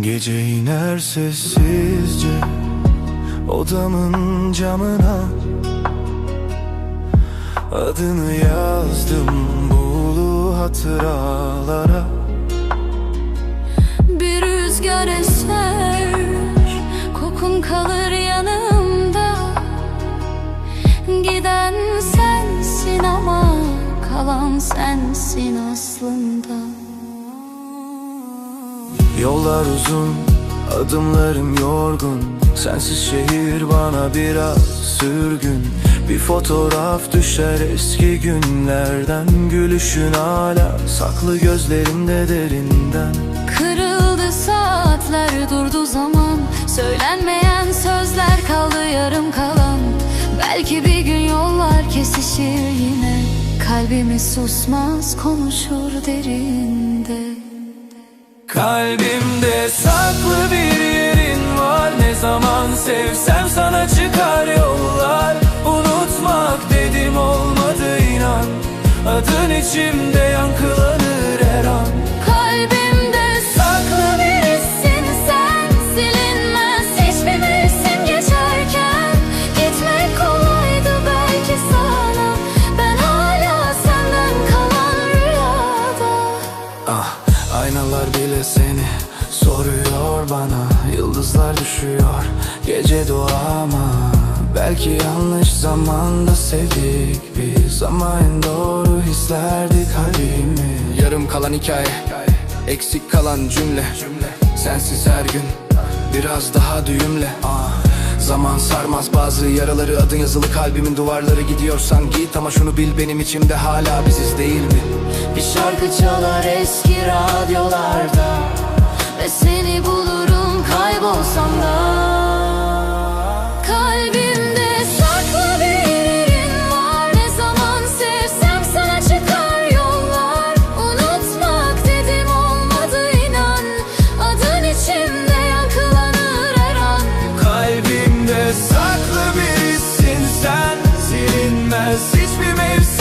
Gece iner sessizce odamın camına. Adını yazdım bulu hatıralara. Bir rüzgar eser kokun kalır yanım Sensin aslında. Yollar uzun, adımlarım yorgun. Sensiz şehir bana biraz sürgün. Bir fotoğraf düşer eski günlerden. Gülüşün hala saklı gözlerimde derinden. Kırıldı saatler durdu zaman. Söylenmeyen sözler kaldı yarım kalan. Belki bir gün yollar kesişir yine Kalbimiz susmaz konuşur derinde. Kalbimde saklı bir yerin var. Ne zaman sevsem sana çıkar yollar. Unutmak dedim olmadı inan. Adın içimde Ah aynalar bile seni soruyor bana. Yıldızlar düşüyor gece doğama. Belki yanlış zamanda sevdik biz Ama en doğru hislerdi kalbimi. Yarım kalan hikaye Eksik kalan cümle. Sensiz her gün Biraz daha düğümle. Ah. Zaman sarmaz bazı yaraları Adın yazılı kalbimin duvarları Gidiyorsan git ama şunu bil benim içimde hala biziz değil mi? Bir şarkı çalar eski radyolarda Ve seni bulurum waves